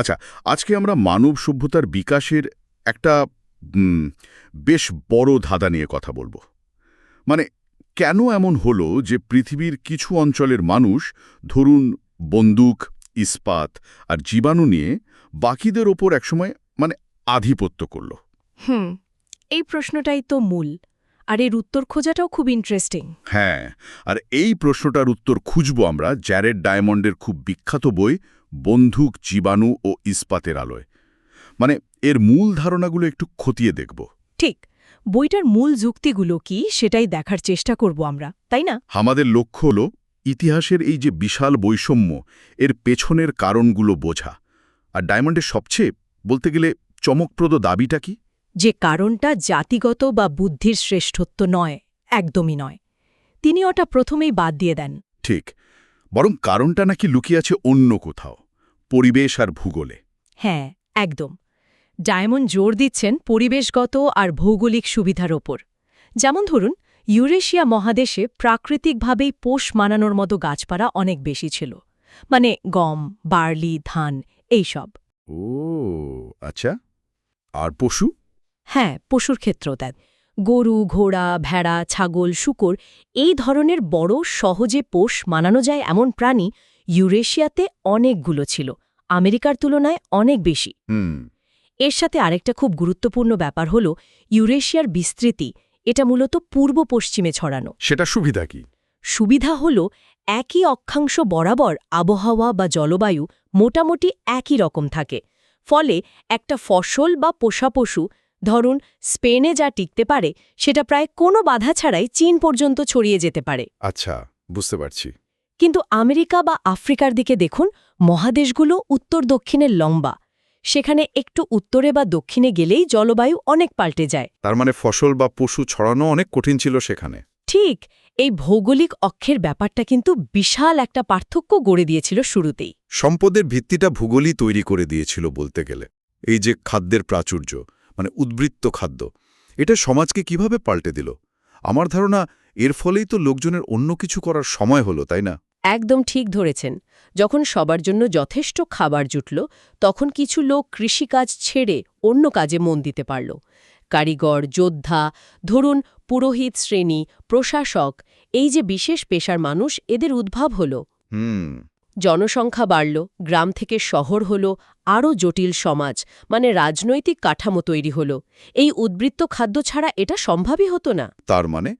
আচ্ছা আজকে আমরা মানব সভ্যতার বিকাশের একটা বেশ বড় ধাঁধা নিয়ে কথা বলব। মানে কেন এমন হলো যে পৃথিবীর কিছু অঞ্চলের মানুষ ধরুন বন্দুক ইস্পাত আর জীবাণু নিয়ে বাকিদের ওপর একসময় মানে আধিপত্য করল? হুম এই প্রশ্নটাই তো মূল। আর এর উত্তর খোঁজাটাও খুব ইন্টারেস্টিং হ্যাঁ আর এই প্রশ্নটার উত্তর খুঁজব আমরা জ্যারেড ডায়মন্ডের খুব বিখ্যাত বই বন্দুক জীবাণু ও ইস্পাতের আলোয়। মানে এর মূল ধারণাগুলো একটু খতিয়ে দেখব। ঠিক। বইটার মূল যুক্তিগুলো কি সেটাই দেখার চেষ্টা করব আমরা তাই না? আমাদের লক্ষ্য হল ইতিহাসের এই যে বিশাল বৈষম্য এর পেছনের কারণগুলো বোঝা। আর ডায়মন্ডের সবচেয়ে বলতে গেলে চমকপ্রদ দাবিটা কি? যে কারণটা জাতিগত বা বুদ্ধির শ্রেষ্ঠত্ব নয় একদমই নয়। তিনি ওটা প্রথমেই বাদ দিয়ে দেন। ঠিক। বরং কারণটা নাকি লুকিয়ে আছে অন্য কোথাও পরিবেশ আর ভূগোলে। হ্যাঁ একদম। ডায়মন্ড জোর দিচ্ছেন পরিবেশগত আর ভৌগোলিক সুবিধার ওপর। যেমন ধরুন ইউরেশিয়া মহাদেশে প্রাকৃতিকভাবেই পোষ মানানোর মতো গাছপালা অনেক বেশি ছিল। মানে গম বার্লি ধান এইসব ও আচ্ছা। আর পশু? হ্যাঁ পশুর ক্ষেত্রেও দেন গরু ঘোড়া ভেড়া ছাগল শুকর এই ধরনের বড় সহজে পোষ মানানো যায় এমন প্রাণী ইউরেশিয়াতে অনেকগুলো ছিল। আমেরিকার তুলনায় অনেক বেশি। হুম। এর সাথে আরেকটা খুব গুরুত্বপূর্ণ ব্যাপার হল ইউরেশিয়ার বিস্তৃতি এটা মূলত পূর্ব পশ্চিমে ছড়ানো। সেটা সুবিধা কি? সুবিধা হল একই অক্ষাংশ বরাবর আবহাওয়া বা জলবায়ু মোটামুটি একই রকম থাকে। ফলে একটা ফসল বা পোষা পশু ধরুন স্পেনে যা টিকতে পারে সেটা প্রায় কোনো বাধা ছাড়াই চীন পর্যন্ত ছড়িয়ে যেতে পারে। আচ্ছা বুঝতে পারছি। কিন্তু আমেরিকা বা আফ্রিকার দিকে দেখুন মহাদেশগুলো উত্তর দক্ষিণের লম্বা। সেখানে একটু উত্তরে বা দক্ষিণে গেলেই জলবায়ু অনেক পাল্টে যায়। তার মানে ফসল বা পশু ছড়ানো অনেক কঠিন ছিল সেখানে। ঠিক এই ভৌগোলিক অক্ষের ব্যাপারটা কিন্তু বিশাল একটা পার্থক্য গড়ে দিয়েছিল শুরুতেই। সম্পদের ভিত্তিটা ভূগোলই তৈরি করে দিয়েছিল বলতে গেলে। এই যে খাদ্যের প্রাচুর্য মানে উদ্বৃত্ত খাদ্য। এটা সমাজকে কীভাবে পাল্টে দিল? আমার ধারণা এর ফলেই তো লোকজনের অন্য কিছু করার সময় হলো তাই না? একদম ঠিক ধরেছেন। যখন সবার জন্য যথেষ্ট খাবার জুটল তখন কিছু লোক কৃষিকাজ ছেড়ে অন্য কাজে মন দিতে পারল। কারিগর যোদ্ধা ধরুন পুরোহিত শ্রেণি প্রশাসক এই যে বিশেষ পেশার মানুষ এদের উদ্ভাব হল। হুম। জনসংখ্যা বাড়ল গ্রাম থেকে শহর হল আরও জটিল সমাজ মানে রাজনৈতিক কাঠামো তৈরি হল। এই উদ্বৃত্ত খাদ্য ছাড়া এটা সম্ভবই হতো না। তার মানে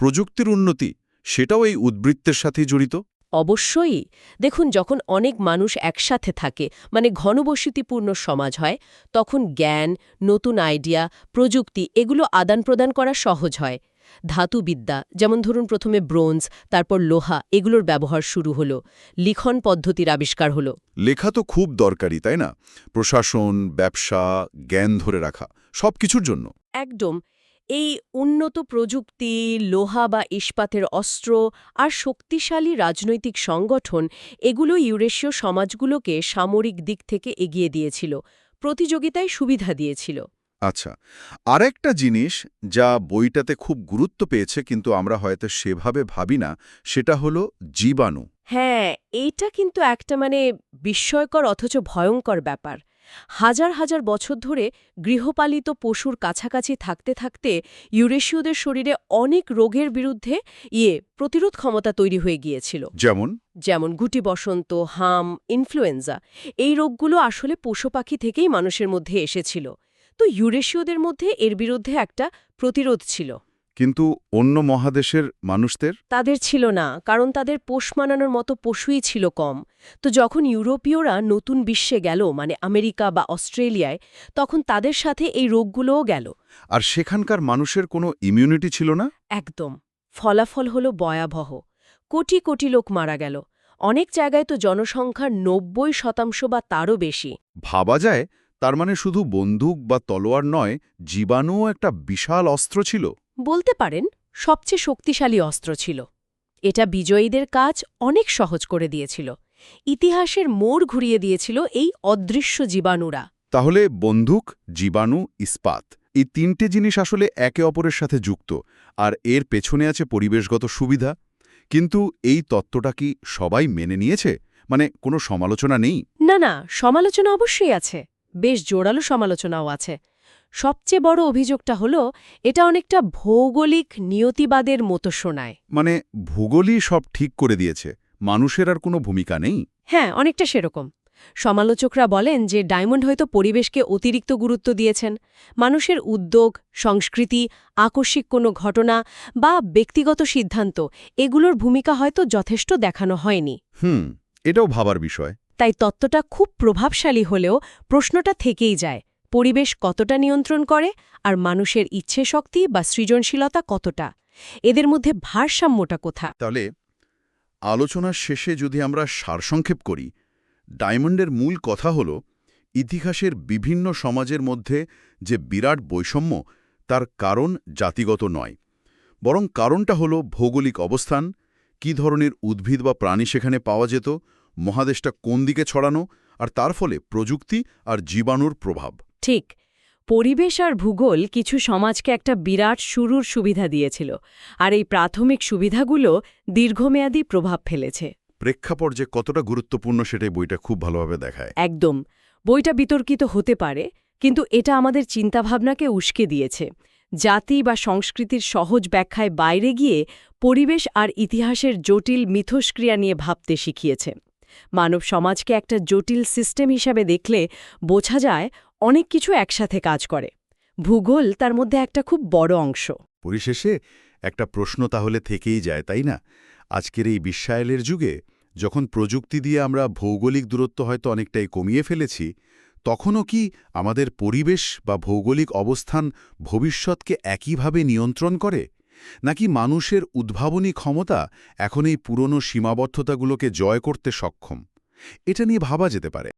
প্রযুক্তির উন্নতি সেটাও এই উদ্বৃত্তের সাথে জড়িত? অবশ্যই। দেখুন যখন অনেক মানুষ একসাথে থাকে মানে ঘনবসতিপূর্ণ সমাজ হয় তখন জ্ঞান নতুন আইডিয়া প্রযুক্তি এগুলো আদান প্রদান করা সহজ হয়। ধাতুবিদ্যা যেমন ধরুন প্রথমে ব্রোঞ্জ তারপর লোহা এগুলোর ব্যবহার শুরু হলো। লিখন পদ্ধতির আবিষ্কার হলো। লেখা তো খুব দরকারি তাই না? প্রশাসন ব্যবসা জ্ঞান ধরে রাখা সব কিছুর জন্য। একদম। এই উন্নত প্রযুক্তি লোহা বা ইস্পাতের অস্ত্র আর শক্তিশালী রাজনৈতিক সংগঠন এগুলো ইউরেশীয় সমাজগুলোকে সামরিক দিক থেকে এগিয়ে দিয়েছিল প্রতিযোগিতায় সুবিধা দিয়েছিল। আচ্ছা আরেকটা জিনিস যা বইটাতে খুব গুরুত্ব পেয়েছে কিন্তু আমরা হয়তো সেভাবে ভাবি না সেটা হলো জীবাণু। হ্যাঁ এইটা কিন্তু একটা মানে বিস্ময়কর অথচ ভয়ঙ্কর ব্যাপার। হাজার হাজার বছর ধরে গৃহপালিত পশুর কাছাকাছি থাকতে থাকতে ইউরেশীয়দের শরীরে অনেক রোগের বিরুদ্ধে ইয়ে প্রতিরোধ ক্ষমতা তৈরি হয়ে গিয়েছিল। যেমন? যেমন গুটি বসন্ত হাম ইনফ্লুয়েঞ্জা। এই রোগগুলো আসলে পশু পাখি থেকেই মানুষের মধ্যে এসেছিল। তো ইউরেশীয়দের মধ্যে এর বিরুদ্ধে একটা প্রতিরোধ ছিল। কিন্তু অন্য মহাদেশের মানুষদের? তাদের ছিল না কারণ তাদের পোষ মানানোর মতো পশুই ছিল কম। তো যখন ইউরোপীয়রা নতুন বিশ্বে গেল মানে আমেরিকা বা অস্ট্রেলিয়ায় তখন তাদের সাথে এই রোগগুলোও গেল। আর সেখানকার মানুষের কোনো ইমিউনিটি ছিল না? একদম। ফলাফল হল ভয়াবহ। কোটি কোটি লোক মারা গেল। অনেক জায়গায় তো জনসংখ্যার নব্বই শতাংশ বা তারও বেশি। ভাবা যায় তার মানে শুধু বন্দুক বা তলোয়ার নয় জীবাণুও একটা বিশাল অস্ত্র ছিল। বলতে পারেন সবচেয়ে শক্তিশালী অস্ত্র ছিল। এটা বিজয়ীদের কাজ অনেক সহজ করে দিয়েছিল। ইতিহাসের মোড় ঘুরিয়ে দিয়েছিল এই অদৃশ্য জীবাণুরা। তাহলে বন্দুক জীবাণু ইস্পাত এই তিনটে জিনিস আসলে একে অপরের সাথে যুক্ত আর এর পেছনে আছে পরিবেশগত সুবিধা। কিন্তু এই তত্ত্বটা কি সবাই মেনে নিয়েছে? মানে কোনো সমালোচনা নেই? না না সমালোচনা অবশ্যই আছে। বেশ জোরালো সমালোচনাও আছে। সবচেয়ে বড় অভিযোগটা হলো এটা অনেকটা ভৌগোলিক নিয়তিবাদের মতো শোনায়। মানে ভূগোলই সব ঠিক করে দিয়েছে মানুষের আর কোনো ভূমিকা নেই? হ্যাঁ অনেকটা সেরকম। সমালোচকরা বলেন যে ডায়মন্ড হয়তো পরিবেশকে অতিরিক্ত গুরুত্ব দিয়েছেন। মানুষের উদ্যোগ সংস্কৃতি আকস্মিক কোনো ঘটনা বা ব্যক্তিগত সিদ্ধান্ত এগুলোর ভূমিকা হয়তো যথেষ্ট দেখানো হয়নি। হুম এটাও ভাবার বিষয়। তাই তত্ত্বটা খুব প্রভাবশালী হলেও প্রশ্নটা থেকেই যায়, পরিবেশ কতটা নিয়ন্ত্রণ করে আর মানুষের ইচ্ছে শক্তি বা সৃজনশীলতা কতটা? এদের মধ্যে ভারসাম্যটা কোথা তাহলে আলোচনার শেষে যদি আমরা সারসংক্ষেপ করি, ডায়মন্ডের মূল কথা হল ইতিহাসের বিভিন্ন সমাজের মধ্যে যে বিরাট বৈষম্য, তার কারণ জাতিগত নয়। বরং কারণটা হল ভৌগোলিক অবস্থান, কী ধরনের উদ্ভিদ বা প্রাণী সেখানে পাওয়া যেত মহাদেশটা কোন দিকে ছড়ানো আর তার ফলে প্রযুক্তি আর জীবাণুর প্রভাব। ঠিক পরিবেশ আর ভূগোল কিছু সমাজকে একটা বিরাট শুরুর সুবিধা দিয়েছিল আর এই প্রাথমিক সুবিধাগুলো দীর্ঘমেয়াদী প্রভাব ফেলেছে। প্রেক্ষাপট যে কতটা গুরুত্বপূর্ণ সেটাই বইটা খুব ভালোভাবে দেখায়। একদম বইটা বিতর্কিত হতে পারে কিন্তু এটা আমাদের চিন্তাভাবনাকে উস্কে দিয়েছে। জাতি বা সংস্কৃতির সহজ ব্যাখ্যায় বাইরে গিয়ে পরিবেশ আর ইতিহাসের জটিল মিথস্ক্রিয়া নিয়ে ভাবতে শিখিয়েছে। মানব সমাজকে একটা জটিল সিস্টেম হিসাবে দেখলে বোঝা যায় অনেক কিছু একসাথে কাজ করে। ভূগোল তার মধ্যে একটা খুব বড় অংশ। পরিশেষে একটা প্রশ্ন তাহলে থেকেই যায়, তাই না? আজকের এই বিশ্বায়লের যুগে যখন প্রযুক্তি দিয়ে আমরা ভৌগোলিক দূরত্ব হয়তো অনেকটাই কমিয়ে ফেলেছি, তখনও কি আমাদের পরিবেশ বা ভৌগোলিক অবস্থান ভবিষ্যৎকে একইভাবে নিয়ন্ত্রণ করে? নাকি মানুষের উদ্ভাবনী ক্ষমতা এখন এই পুরনো সীমাবদ্ধতাগুলোকে জয় করতে সক্ষম? এটা নিয়ে ভাবা যেতে পারে।